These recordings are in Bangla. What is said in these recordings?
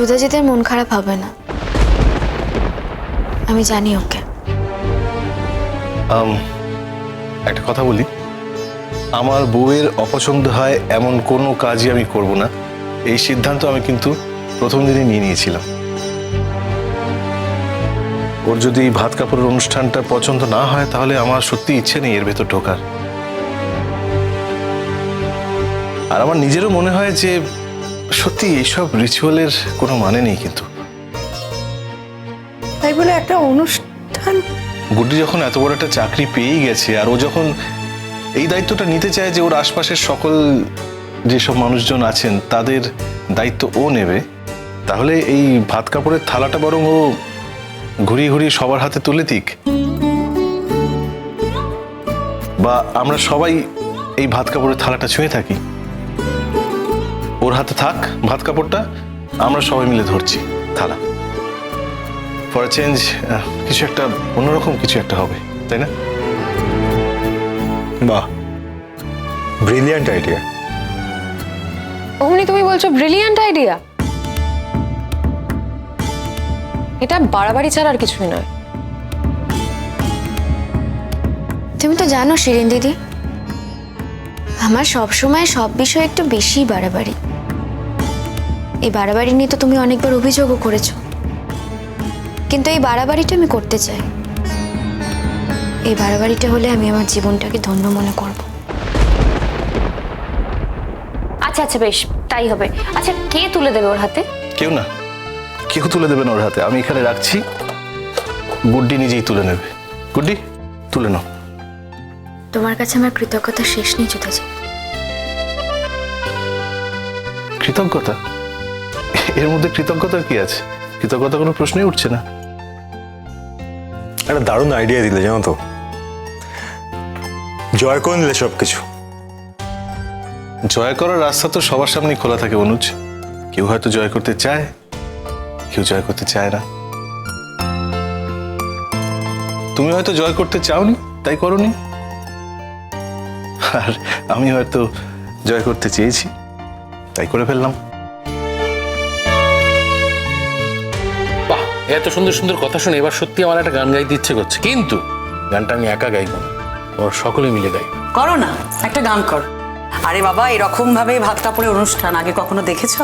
যুদাজিদের মন খারাপ হবে না। আমি জানি ওকে। একটা কথা বলি। আমার বউয়ের অপছন্দ হয় এমন কোনো কাজই আমি করব না। এই সিদ্ধান্ত আমি কিন্তু প্রথম দিনই নিয়ে নিয়েছিলাম। ওর যদি ভাত কাপড়ের অনুষ্ঠানটা পছন্দ না হয়, তাহলে আমার সত্যি ইচ্ছে নেই এর ভেতর ঢোকার। আর আমার নিজেরও মনে হয় যে সত্যি এইসব রিচুয়ালের কোনো মানে নেই কিন্তু। তাই বলে একটা অনুষ্ঠান? গুড্ডি যখন এত বড় একটা চাকরি পেয়েই গেছে আর ও যখন এই দায়িত্বটা নিতে চায় যে ওর আশপাশের সকল যেসব মানুষজন আছেন তাদের দায়িত্ব ও নেবে তাহলে এই ভাত কাপড়ের থালাটা বরং ও ঘুরিয়ে ঘুরিয়ে সবার হাতে তুলে দিক। বা আমরা সবাই এই ভাত কাপড়ের থালাটা ছুঁয়ে থাকি। ওর হাতে থাক ভাত কাপড়টা আমরা সবাই মিলে ধরছি থালা। ফর চেঞ্জ কিছু একটা অন্যরকম কিছু একটা হবে তাই না? বাহ ব্রিলিয়ান্ট আইডিয়া অমনি তুমি বলছো ব্রিলিয়ান্ট আইডিয়া এটা বাড়াবাড়ি ছাড়া আর কিছুই নয়। তুমি তো জানো শিরিন দিদি আমার সবসময় সব বিষয়ে একটু বেশি বাড়াবাড়ি। এই বাড়াবাড়ি নিয়ে তো তুমি অনেকবার অভিযোগও করেছ। কিন্তু এই বাড়াবাড়িটা আমি করতে চাই। এই বাড়াবাড়িটা হলে আমি আমার জীবনটাকে ধন্য মনে করব। আচ্ছা আচ্ছা বেশ তাই হবে। আচ্ছা কে তুলে দেবে ওর হাতে? কেউ না। কেউ তুলে দেবে না ওর হাতে। আমি এখানে রাখছি। গুড্ডি নিজেই তুলে নেবে। গুড্ডি তুলে নাও। তোমার কাছে আমার কৃতজ্ঞতা শেষ নেই জুতাজি। কৃতজ্ঞতা? এর মধ্যে কৃতজ্ঞতার কি আছে? কৃতজ্ঞতা কোনো প্রশ্নই উঠছে না। একটা দারুণ আইডিয়া দিলে জানো তো। জয় করে নিলে সব কিছু জয় করার রাস্তা তো সবার সামনেই খোলা থাকে অনুজ। কেউ হয়তো জয় করতে চায় কেউ জয় করতে চায় না। তুমি হয়তো জয় করতে চাওনি তাই করনি। আর আমি হয়তো জয় করতে চেয়েছি তাই করে ফেললাম। এত সুন্দর সুন্দর কথা শুনে এবার সত্যি আমার একটা গান গাইতে ইচ্ছে করছে। কিন্তু গানটা আমি একা গাইবো না। ওরা সকলে মিলে গাইবো করো না একটা গান কর। আরে বাবা এরকম ভাবে ভাত কাপড়ের অনুষ্ঠান আগে কখনো দেখেছ?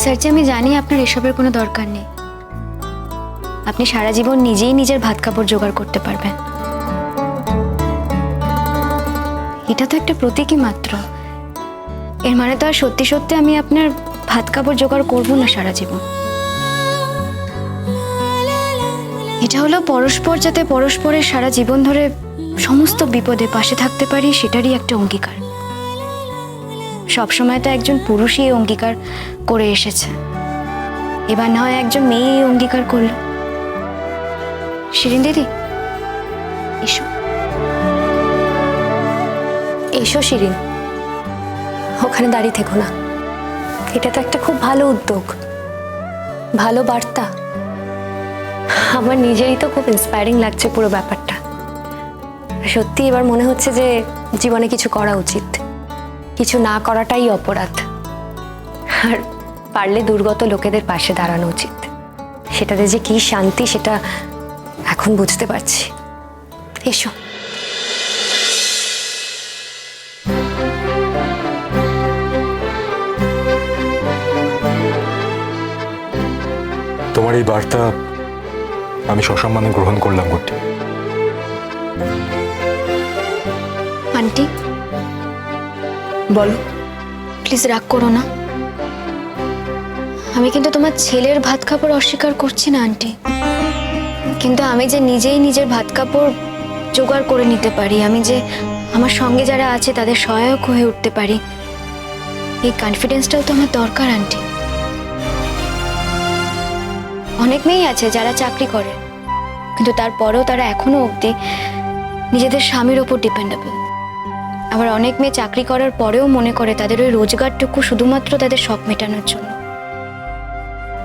স্যারজি আমি জানি আপনার এসবের কোনো দরকার নেই। আপনি সারা জীবন নিজেই নিজের ভাত কাপড় জোগাড় করতে পারবেন। এটা তো একটা প্রতীকই মাত্র। এর মানে তো আর সত্যি সত্যি আমি আপনার ভাত কাপড় জোগাড় করব না সারা জীবন। এটা হলো পরস্পর যাতে পরস্পরের সারা জীবন ধরে সমস্ত বিপদে পাশে থাকতে পারি, সেটারই একটা অঙ্গীকার। সবসময় তো একজন পুরুষই এই অঙ্গীকার করে এসেছে। এবার না হয় একজন মেয়ে এই অঙ্গীকার করল। শিরিন দিদি, এসো। এসো শিরিন। ওখানে দাঁড়িয়ে থেকো না। এটা তো একটা খুব ভালো উদ্যোগ। ভালো বার্তা। আমার নিজেরই তো খুব ইন্সপায়ারিং লাগছে পুরো ব্যাপারটা। সত্যি এবার মনে হচ্ছে যে জীবনে কিছু করা উচিত। কিছু না করাটাই অপরাধ। আর পারলে দুর্গত লোকেদের পাশে দাঁড়ানো উচিত। সেটাতে যে কি শান্তি সেটা এখন বুঝতে পারছি। এসো। তোমার এই বার্তা আমি সসম্মানে গ্রহণ করলাম গুড্ডি আন্টি, বলো প্লিজ রাগ করো না। আমি কিন্তু তোমার ছেলের ভাত কাপড় অস্বীকার করছি না, আন্টি। কিন্তু আমি যে নিজেই নিজের ভাত কাপড় জোগাড় করে নিতে পারি, আমি যে আমার সঙ্গে যারা আছে তাদের সহায়ক হয়ে উঠতে পারি, এই কনফিডেন্সটাও তো আমার দরকার, আন্টি। অনেক মেয়েই আছে যারা চাকরি করে। কিন্তু তারপরেও তারা এখনও অবধি নিজেদের স্বামীর ওপর ডিপেন্ডেবল আবার অনেক মেয়ে চাকরি করার পরেও মনে করে তাদের ওই রোজগারটুকু শুধুমাত্র তাদের শখ মেটানোর জন্য।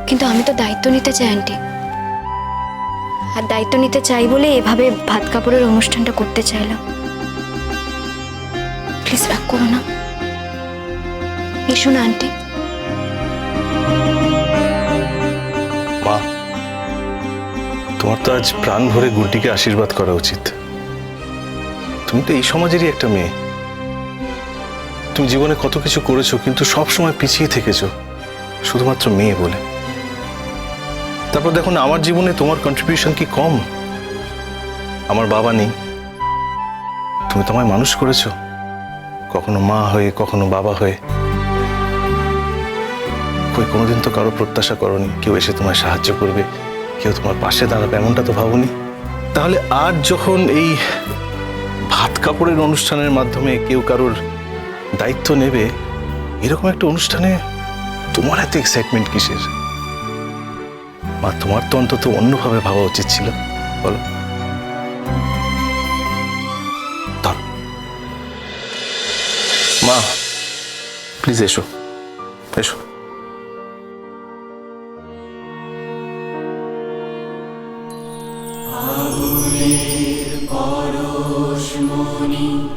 কিন্তু আমি তো দায়িত্ব নিতে চাই আন্টি আর দায়িত্ব নিতে চাই বলে এভাবে ভাত কাপড়ের অনুষ্ঠানটা করতে চাইলাম। প্লিজ রাগ করো না। এসো না আন্টি তোমার তো আজ প্রাণ ভরে গুড্ডিকে আশীর্বাদ করা উচিত। তুমি তো এই সমাজেরই একটা মেয়ে। তুমি জীবনে কত কিছু করেছ, কিন্তু সব সময় পিছিয়ে থেকেছো, শুধুমাত্র মেয়ে বলে। তারপর দেখো না, আমার জীবনে তোমার কন্ট্রিবিউশন কি কম? আমার বাবা নেই। তুমি তো আমায় মানুষ করেছ। কখনো মা হয়ে, কখনো বাবা হয়ে। কই কোনোদিন তো কারও প্রত্যাশা করনি, কেউ এসে তোমায় সাহায্য করবে। কেউ তোমার পাশে দাঁড়াবে, এমনটা তো ভাবনি? তাহলে আজ যখন এই ভাত কাপড়ের অনুষ্ঠানের মাধ্যমে কেউ কারোর দায়িত্ব নেবে, এরকম একটা অনুষ্ঠানে তোমার এত এক্সাইটমেন্ট কিসের? মা, তোমার তো অন্তত অন্যভাবে ভাবা উচিত ছিল। বলো। মা প্লিজ এসো। এসো। প্রেমের পরশ মনি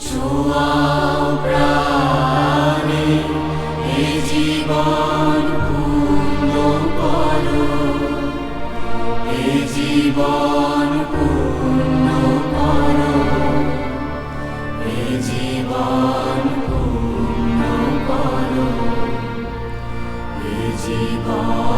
ছোঁয়াও প্রাণে এ জীবন পূর্ণ কর। এ জীবন পূর্ণ কর। এ জীবন পূর্ণ কর। এ জীবন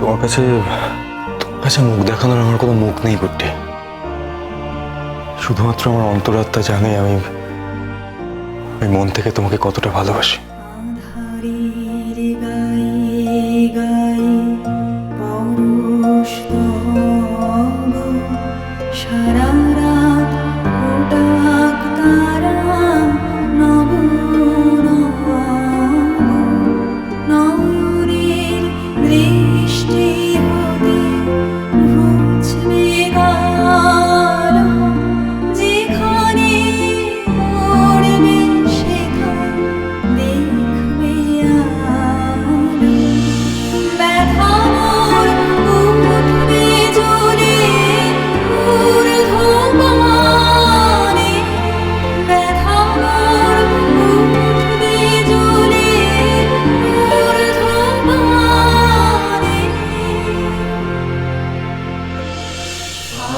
তোমার কাছে তোমার কাছে মুখ দেখানোর আমার কোনো মুখ নেই করতে শুধুমাত্র আমার অন্তরাত্মা জানে আমি আমি মন থেকে তোমাকে কতটা ভালোবাসি।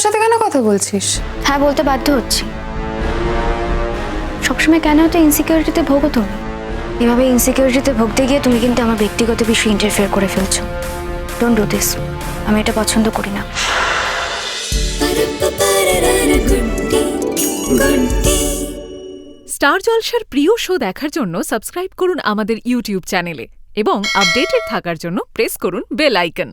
আমার সাথে কেন কথা বলছিস? হ্যাঁ বলতে বাধ্য হচ্ছি। সবসময় কেন এত ইনসিকিউরিটিতে ভোগো তুমি? এভাবে ইনসিকিউরিটিতে ভুগতে গিয়ে তুমি কিন্তু আমার ব্যক্তিগত বিষয়ে ইন্টারফেয়ার করে ফেলছো। ডোন্ট ডু দিস আমি এটা পছন্দ করি না। স্টার জলসার প্রিয় শো দেখার জন্য সাবস্ক্রাইব করুন আমাদের ইউটিউব চ্যানেলে এবং আপডেটেড থাকার জন্য প্রেস করুন বেল আইকন।